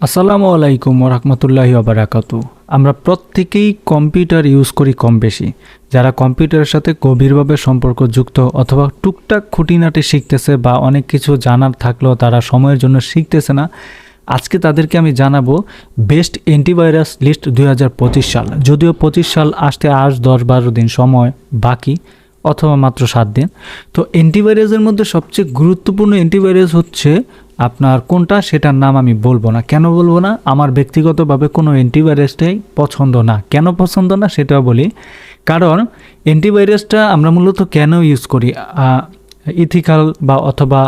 আসসালামু আলাইকুম রহমতুল্লাহি আবরাকাতু আমরা প্রত্যেকেই কম্পিউটার ইউজ করি কম বেশি। যারা কম্পিউটারের সাথে গভীরভাবে সম্পর্কযুক্ত অথবা টুকটাক খুঁটিনাটি শিখতেছে বা অনেক কিছু জানার থাকলেও তারা সময়ের জন্য শিখতেছে না, আজকে তাদেরকে আমি জানাব বেস্ট অ্যান্টিভাইরাস লিস্ট দু হাজার পঁচিশ সাল। যদিও পঁচিশ সাল আসতে আজ দশ বারো দিন সময় বাকি, অথবা মাত্র সাত দিন। তো অ্যান্টিভাইরাসের মধ্যে সবচেয়ে গুরুত্বপূর্ণ অ্যান্টিভাইরাস হচ্ছে আপনার কোনটা সেটার নাম আমি বলব না। কেন বলব না? আমার ব্যক্তিগতভাবে কোনো অ্যান্টিভাইরাসটাই পছন্দ না। কেন পছন্দ না সেটাও বলি। কারণ অ্যান্টিভাইরাসটা আমরা মূলত কেন ইউজ করি? ইথিক্যাল বা অথবা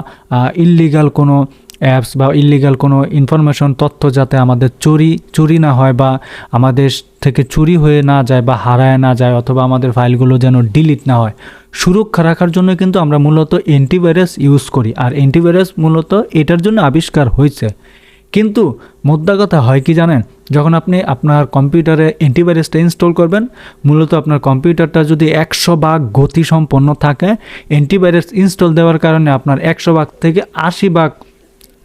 ইললিগাল কোনো অ্যাপস বা ইললিগাল কোনো ইনফরমেশন তথ্য যাতে আমাদের চুরি চুরি না হয় বা আমাদের থেকে চুরি হয়ে না যায় বা হারায় না যায় অথবা আমাদের ফাইলগুলো যেন ডিলিট না হয়। সুরক্ষা রাখার জন্য কিন্তু আমরা মূলত অ্যান্টিভাইরাস ইউজ করি আর অ্যান্টিভাইরাস মূলত এটার জন্য আবিষ্কার হয়েছে। কিন্তু মোদ্দা কথা হয় কি জানেন? যখন আপনি আপনার কম্পিউটারে অ্যান্টিভাইরাসটা ইনস্টল করবেন, মূলত আপনার কম্পিউটারটা যদি একশো ভাগ গতিসম্পন্ন থাকে অ্যান্টিভাইরাস ইনস্টল দেওয়ার কারণে আপনার একশো ভাগ থেকে আশি ভাগ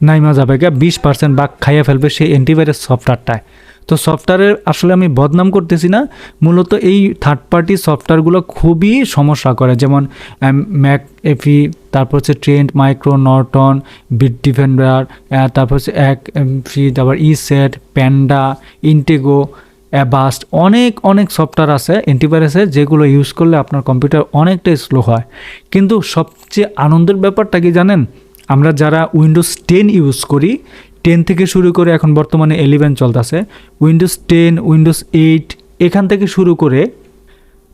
নাইমা যাবে গা বিশ পার্সেন্ট বাক খাইয়ে ফেলবে সেই অ্যান্টিভাইরাস সফটওয়্যারটায় তো সফটওয়্যারের আসলে আমি বদনাম করতেছি না, মূলত এই থার্ড পার্টি সফটওয়্যারগুলো খুবই সমস্যা করে, যেমন ম্যাক এফি তারপর হচ্ছে Trend Micro Norton Bitdefender তারপর হচ্ছে এক ফি তারপর ইসেট সেট প্যান্ডা ইন্টেগো অ্যাবাস্ট অনেক অনেক সফটওয়্যার আছে অ্যান্টিভাইরাসের যেগুলো ইউজ করলে আপনার কম্পিউটার অনেকটাই স্লো হয়। কিন্তু সবচেয়ে আনন্দের ব্যাপারটা কি জানেন? আমরা যারা উইন্ডোজ টেন ইউজ করি টেন থেকে শুরু করে এখন বর্তমানে এলেভেন চলতেছে উইন্ডোজ টেন উইন্ডোজ এইট এখান থেকে শুরু করে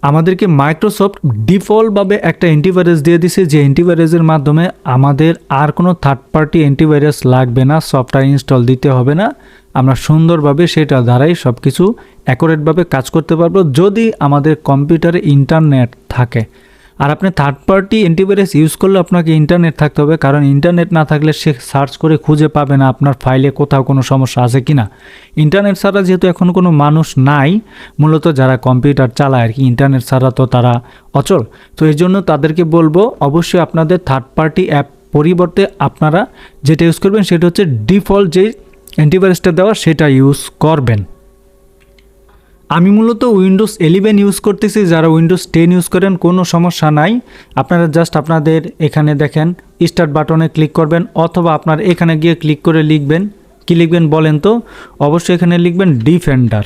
আমাদেরকে মাইক্রোসফট ডিফল্টভাবে একটা অ্যান্টিভাইরাস দিয়ে দিছে, যে অ্যান্টিভাইরাসের মাধ্যমে আমাদের আর কোনো থার্ড পার্টি অ্যান্টিভাইরাস লাগবে না সফটওয়্যার ইনস্টল দিতে হবে না। আমরা সুন্দরভাবে সেটা দ্বারাই সব কিছু অ্যাকোরেটভাবে কাজ করতে পারব, যদি আমাদের কম্পিউটারে ইন্টারনেট থাকে। আর আপনি থার্ড পার্টি অ্যান্টিভাইরাস ইউজ করলে আপনাকে ইন্টারনেট থাকতে হবে, কারণ ইন্টারনেট না থাকলে সে সার্চ করে খুঁজে পাবে না আপনার ফাইলে কোথাও কোনো সমস্যা আছে কি না ইন্টারনেট ছাড়া যেহেতু এখন কোনো মানুষ নাই, মূলত যারা কম্পিউটার চালায় আর কি ইন্টারনেট ছাড়া তো তারা অচল। তো এই জন্য তাদেরকে বলব, অবশ্যই আপনাদের থার্ড পার্টি অ্যাপ পরিবর্তে আপনারা যেটা ইউজ করবেন, সেটা হচ্ছে ডিফল্ট যে অ্যান্টিভাইরাসটা দেওয়া, সেটা ইউজ করবেন। আমি মূলত উইন্ডোজ এলেভেন ইউজ করতেছি, যারা উইন্ডোজ টেন ইউজ করেন, কোনো সমস্যা নাই। আপনারা জাস্ট আপনাদের এখানে দেখেন স্টার্ট বাটনে ক্লিক করবেন, অথবা আপনার এখানে গিয়ে ক্লিক করে লিখবেন। কি লিখবেন বলেন তো? অবশ্যই এখানে লিখবেন ডিফেন্ডার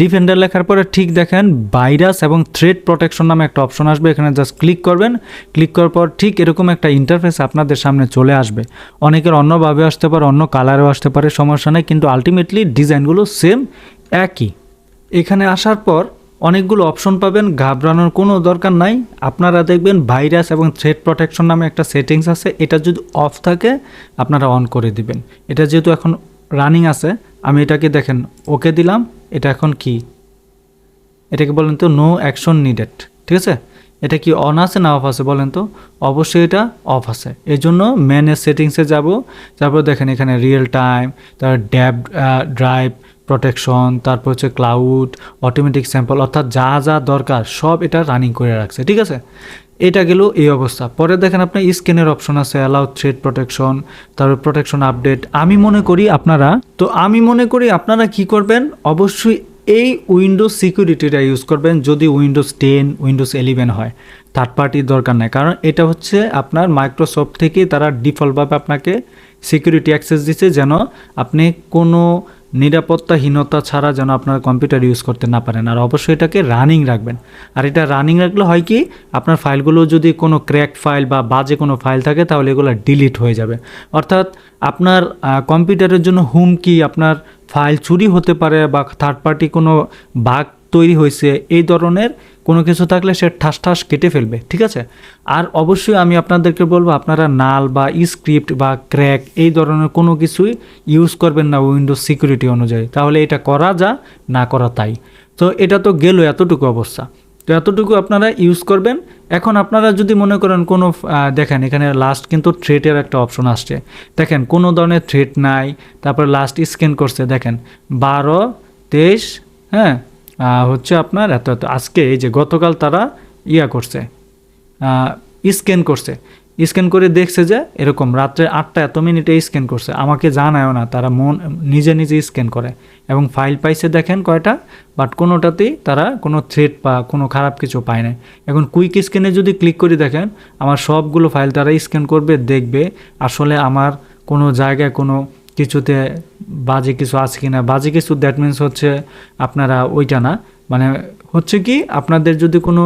ডিফেন্ডার লেখার পরে ঠিক দেখেন ভাইরাস এবং থ্রেড প্রোটেকশন নামে একটা অপশন আসবে, এখানে জাস্ট ক্লিক করবেন। ক্লিক করার পর ঠিক এরকম একটা ইন্টারফেস আপনাদের সামনে চলে আসবে। অনেকের অন্যভাবে আসতে পারে, অন্য কালারেও আসতে পারে, সমস্যা নেই, কিন্তু আলটিমেটলি ডিজাইনগুলো সেম একই। এখানে আসার পর অনেকগুলো অপশন পাবেন, ঘাবড়ানোর কোনো দরকার নাই। আপনারা দেখবেন ভাইরাস এবং থ্রেড প্রোটেকশন নামে একটা সেটিংস আছে। এটা যদি অফ থাকে, আপনারা অন করে দিবেন। এটা যেহেতু এখন রানিং আছে, আমি এটাকে দেখেন ওকে দিলাম, এটা এখন কি? এটাকে বলেন তো নো অ্যাকশন নিডেড ঠিক আছে? এটা কি অন আছে না অফ আছে বলেন তো? অবশ্যই এটা অফ আছে। এই জন্য ম্যানের সেটিংসে যাব। তারপর দেখেন এখানে রিয়েল টাইম তারপর ড্যাব ড্রাইভ প্রোটেকশন তারপর হচ্ছে ক্লাউড অটোমেটিক স্যাম্পল অর্থাৎ যা যা দরকার সব এটা রানিং করে রাখছে, ঠিক আছে? এটা গেল এই অবস্থা। পরে দেখেন আপনার স্ক্যানের অপশন আছে অ্যালাউ থ্রেড প্রোটেকশন তারপর প্রোটেকশন আপডেট আমি মনে করি আপনারা, তো আমি মনে করি আপনারা কি করবেন? অবশ্যই এই উইন্ডোজ সিকিউরিটিটা ইউজ করবেন যদি উইন্ডোজ টেন উইন্ডোজ ইলেভেন হয়। থার্ড পার্টির দরকার নেই, কারণ এটা হচ্ছে আপনার মাইক্রোসফট থেকে তারা ডিফল্টভাবে আপনাকে সিকিউরিটি অ্যাক্সেস দিচ্ছে যেন আপনি কোনো নিরাপত্তাহীনতা ছাড়া যেন আপনার কম্পিউটার ইউজ করতে না পারেন। আর অবশ্যই এটাকে রানিং রাখবেন। আর এটা রানিং রাখলে হয় কি, আপনার ফাইলগুলো যদি কোনো ক্র্যাক ফাইল বা বাজে কোনো ফাইল থাকে, তাহলে এগুলো ডিলিট হয়ে যাবে। অর্থাৎ আপনার কম্পিউটারের জন্য হুমকি, আপনার ফাইল চুরি হতে পারে বা থার্ড পার্টি কোনো বাগ তৈরি হয়েছে, এই ধরনের কোনো কিছু থাকলে সে ঠাস ঠাস কেটে ফেলবে, ঠিক আছে? আর অবশ্যই আমি আপনাদেরকে বলব, আপনারা নাল বা স্ক্রিপ্ট বা ক্র্যাক এই ধরনের কোনো কিছুই ইউজ করবেন না উইন্ডোজ সিকিউরিটি অনুযায়ী। তাহলে এটা করা যা, না করা তাই। তো এটা তো গেল এতটুকু অবস্থা। তো এতটুকু আপনারা ইউজ করবেন। এখন আপনারা যদি মনে করেন কোনো দেখেন এখানে লাস্ট কিন্তু থ্রেটের একটা অপশন আসছে। দেখেন কোনো ধরনের থ্রেট নাই, তারপর লাস্ট স্ক্যান করছে, দেখেন। বারো, তেইশ হ্যাঁ? হচ্ছে আপনার এত এত আজকে এই যে গতকাল তারা ইয়া করছে স্ক্যান করছে। স্ক্যান করে দেখছে যে এরকম রাত্রে আটটা এত মিনিটে স্ক্যান করছে। আমাকে জানায়ও না, তারা মন, নিজে নিজে স্ক্যান করে এবং ফাইল পাইছে দেখেন কয়টা বাট কোনোটাতেই তারা কোনো থ্রেড বা কোনো খারাপ কিছু পায় না এখন কুইক স্ক্যানে যদি ক্লিক করে দেখেন, আমার সবগুলো ফাইল তারা স্ক্যান করবে, দেখবে। আসলে আমার কোনো জায়গায় কোনো কিছুতে বাজে কিছু আছে কি না বাজে কিছু দ্যাট মিন্স হচ্ছে আপনারা ওইটা না। মানে হচ্ছে কি, আপনাদের যদি কোনো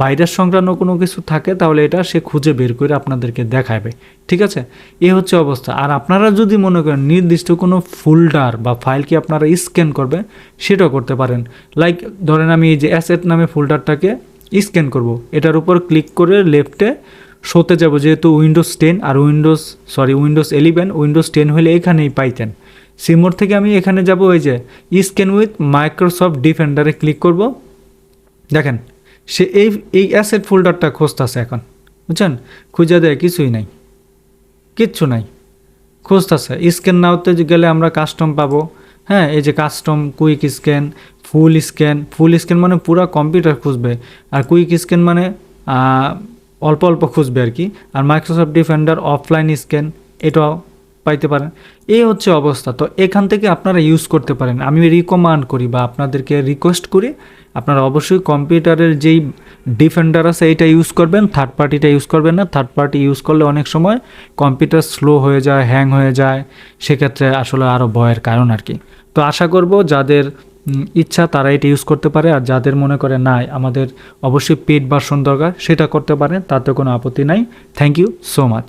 ভাইরাস সংক্রান্ত কোনো কিছু থাকে, তাহলে এটা সে খুঁজে বের করে আপনাদেরকে দেখাবে। ঠিক আছে? এ হচ্ছে অবস্থা। আর আপনারা যদি মনে করেন নির্দিষ্ট কোনো ফোল্ডার বা ফাইল কি আপনারা স্ক্যান করবেন সেটাও করতে পারেন। লাইক ধরেন আমি এই যে অ্যাসেট নামে ফোল্ডারটাকে স্ক্যান করব। এটার উপর ক্লিক করে লেফটে শোতে যাব যেহেতু উইন্ডোজ টেন আর Windows sorry Windows eleven Windows ten হলে এখানেই পাইতেন। সিমোর থেকে আমি এখানে যাব ওই যে স্ক্যান উইথ মাইক্রোসফট ডিফেন্ডারে ক্লিক করব। দেখেন, সে এই এই অ্যাসেট ফোল্ডারটা খুঁজতেছে এখন, বুঝছেন? খুঁজে দেয় কিছুই নাই, কিচ্ছু নাই, খুঁজতেছে। স্ক্যান নাওতে গেলে আমরা কাস্টম পাবো হ্যাঁ এই যে custom quick scan full scan full scan মানে পুরো কম্পিউটার খুঁজবে। আর কুইক স্ক্যান মানে অল্প অল্প খুঁজবে আর কি। আর মাইক্রোসফট ডিফেন্ডার অফলাইন স্ক্যান এটাও পাইতে পারেন। এই হচ্ছে অবস্থা। তো এখান থেকে আপনারা ইউজ করতে পারেন। আমি রিকমান্ড করি বা আপনাদেরকে রিকোয়েস্ট করি, আপনারা অবশ্যই কম্পিউটারের যেই ডিফেন্ডার আছে এটা ইউজ করবেন। থার্ড পার্টিটা ইউজ করবেন না। থার্ড পার্টি ইউজ করলে অনেক সময় কম্পিউটার স্লো হয়ে যায় হ্যাং হয়ে যায়। সেক্ষেত্রে আসলে আরও ভয়ের কারণ আর কি। তো আশা করব যাদের ইচ্ছা তারা এটা ইউজ করতে পারে আর যাদের মনে করে নাই, আমাদের অবশ্যই পেড ভার্সন দরকার, সেটা করতে পারেন, তাতে কোনো আপত্তি নাই। Thank you so much